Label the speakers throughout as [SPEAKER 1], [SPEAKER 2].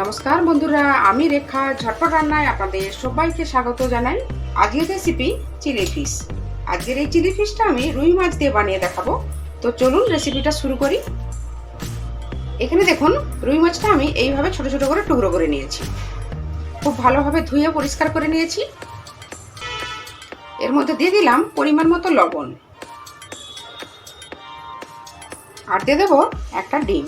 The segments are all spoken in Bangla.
[SPEAKER 1] নমস্কার বন্ধুরা, আমি রেখা, ঝটপট রান্নায় আপনাদের সবাইকে স্বাগত জানাই। আজকের রেসিপি চিলি ফিশ আজকের এই চিলি ফিশটা আমি রুই মাছ দিয়ে বানিয়ে দেখাবো। তো চলুন রেসিপিটা শুরু করি। এখানে দেখুন, রুই মাছটা আমি এইভাবে ছোট ছোট করে টুকরো করে নিয়েছি। খুব ভালোভাবে ধুয়ে পরিষ্কার করে নিয়েছি। এর মধ্যে দিয়ে দিলাম পরিমাণ মতো লবণ। আর দিয়ে দেবো একটা ডিম।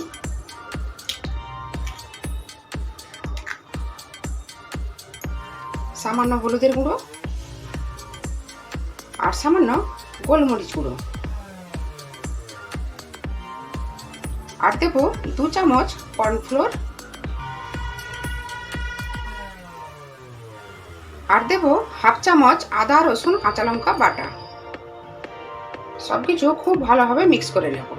[SPEAKER 1] সামান্য হলুদের গুঁড়ো আর সামান্য গোলমরিচ গুঁড়ো। আর দেব দু চামচ কর্নফ্লোর। আর দেব হাফ চামচ আদা, রসুন, কাঁচা লঙ্কা বাটা। সব কিছু খুব ভালোভাবে মিক্স করে নেব।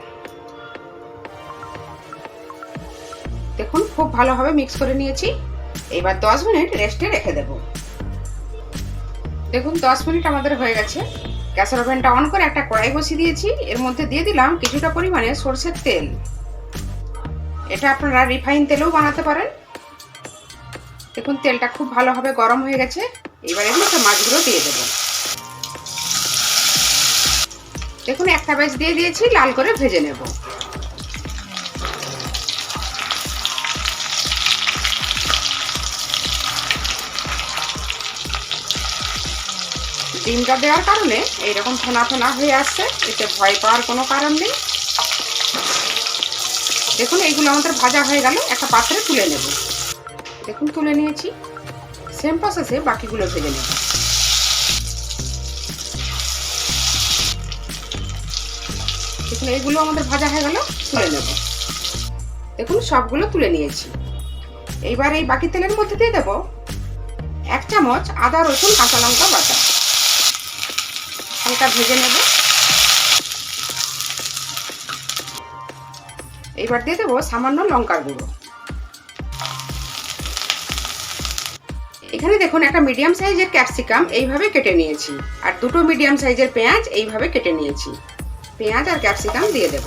[SPEAKER 1] দেখুন, খুব ভালোভাবে মিক্স করে নিয়েছি। এবার দশ মিনিট রেস্টে রেখে দেবো। দেখুন, দশ মিনিট আমাদের হয়ে গেছে। গ্যাসের ওভেনটা অন করে একটা কড়াই বসিয়ে দিয়েছি। এর মধ্যে দিয়ে দিলাম কিছুটা পরিমাণে সর্ষের তেল। এটা আপনারা রিফাইন তেলেও বানাতে পারেন। দেখুন, তেলটা খুব ভালোভাবে গরম হয়ে গেছে। এবার এর মধ্যে মাছগুলো দিয়ে দেবো। দেখুন, একটা ব্যাচ দিয়ে দিয়েছি, লাল করে ভেজে নেব। ডিমটা দেওয়ার কারণে এইরকম ফোনা ফোনা হয়ে আসছে, এতে ভয় পাওয়ার কোনো কারণ নেই। দেখুন, এইগুলো আমাদের ভাজা হয়ে গেল, একটা পাত্রে তুলে নেব। দেখুন, তুলে নিয়েছি। সেম প্রসেসে বাকিগুলো ভেজে নেব। দেখুন, এইগুলো আমাদের ভাজা হয়ে গেল, তুলে নেব। দেখুন, সবগুলো তুলে নিয়েছি। এইবার এই বাকি তেলের মধ্যে দিয়ে দেব এক চামচ আদা, রসুন, কাঁচা লঙ্কা বাটা। হালকা ভেজে নেব। এইবার দিয়ে দেবো সামান্য লঙ্কার গুঁড়ো। এখানে দেখুন একটা মিডিয়াম সাইজের ক্যাপসিকাম এইভাবে কেটে নিয়েছি, আর দুটো মিডিয়াম সাইজের পেঁয়াজ এইভাবে কেটে নিয়েছি। পেঁয়াজ আর ক্যাপসিকাম দিয়ে দেব।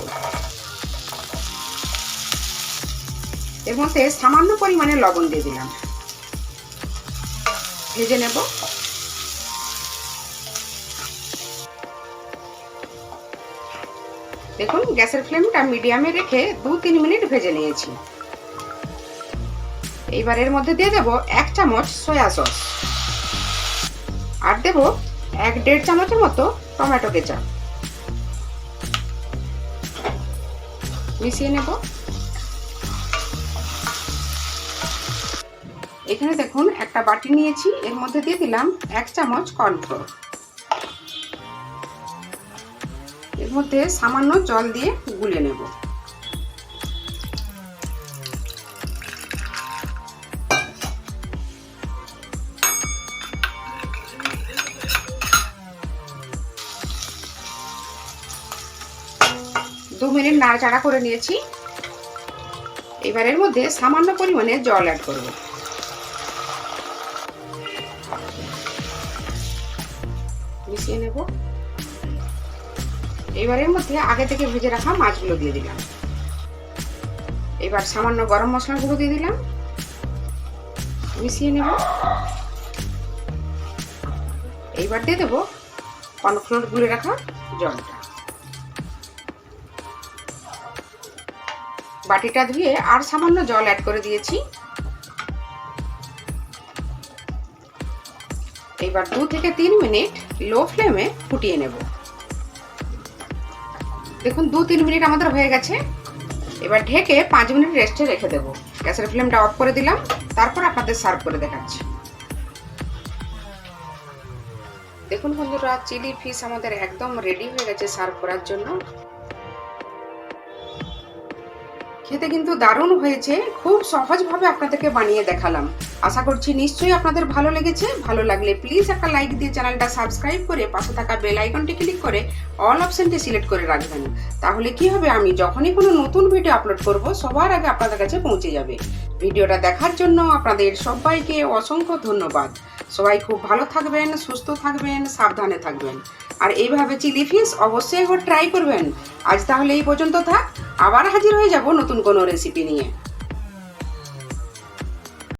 [SPEAKER 1] এর মধ্যে সামান্য পরিমাণে লবণ দিয়ে দিলাম। ভেজে নেব। দেখুন, গ্যাসের ফ্লেমটা মিডিয়ামে রেখে দু তিন মিনিট ভেজে নিয়েছি। এইবার এর মধ্যে দিয়ে দেব এক চামচ সয়া সস। আর দেব এক দেড় চামচের মতো টমেটো কেচাপ। মিশিয়ে নেব। এখানে দেখুন, একটা বাটি নিয়েছি। এর মধ্যে দিয়ে দিলাম এক চামচ কর্নফ্লোর। মধ্যে সামান্য জল দিয়ে গুলে নেব। দু মিনিট নাড়াচাড়া করে নিয়েছি। এবার এর মধ্যে সামান্য পরিমাণে জল অ্যাড করব। মিশিয়ে নেব। এবারের মধ্যে আগে থেকে ভেজে রাখা মাছগুলো দিয়ে দিলাম। এবার সামান্য গরম মশলা গুঁড়ো দিয়ে দিলাম। মিশিয়ে নেব। এইবার দিয়ে দেবো কর্নফ্লোর গুলে রাখা জলটা। বাটিটা ধুয়ে আর সামান্য জল অ্যাড করে দিয়েছি। এবার দু থেকে তিন মিনিট লো ফ্লেমে ফুটিয়ে নেব। দেখুন, দু তিন মিনিট আমাদের হয়ে গেছে। এবার ঢেকে পাঁচ মিনিট রেস্টে রেখে দেবো। গ্যাসের ফ্লেমটা অফ করে দিলাম। তারপর আপনাদের সার্ভ করে দেখাচ্ছি। দেখুন বন্ধুরা চিলি ফিশ আমাদের একদম রেডি হয়ে গেছে সার্ভ করার জন্য। খেতে কিন্তু দারুণ হয়েছে। খুব সহজভাবে আপনাদেরকে বানিয়ে দেখালাম। আশা করছি নিশ্চয়ই আপনাদের ভালো লেগেছে। ভালো লাগলে প্লিজ একটা লাইক দিয়ে চ্যানেলটা সাবস্ক্রাইব করে পাশে থাকা বেল আইকনটি ক্লিক করে অল অপশনটি সিলেক্ট করে রাখবেন। তাহলে কি হবে? আমি যখনই কোনো নতুন ভিডিও আপলোড করব, সবার আগে আপনাদের কাছে পৌঁছে যাবে। ভিডিওটা দেখার জন্য আপনাদের সবাইকে অসংখ্য ধন্যবাদ। সবাই খুব ভালো থাকবেন, সুস্থ থাকবেন, সাবধানে থাকবেন। আর এইভাবে চিলি ফিস অবশ্যই একবার ট্রাই করবেন। আজ তাহলে এই পর্যন্ত থাক, আবার হাজির হয়ে যাব নতুন কোনো রেসিপি নিয়ে।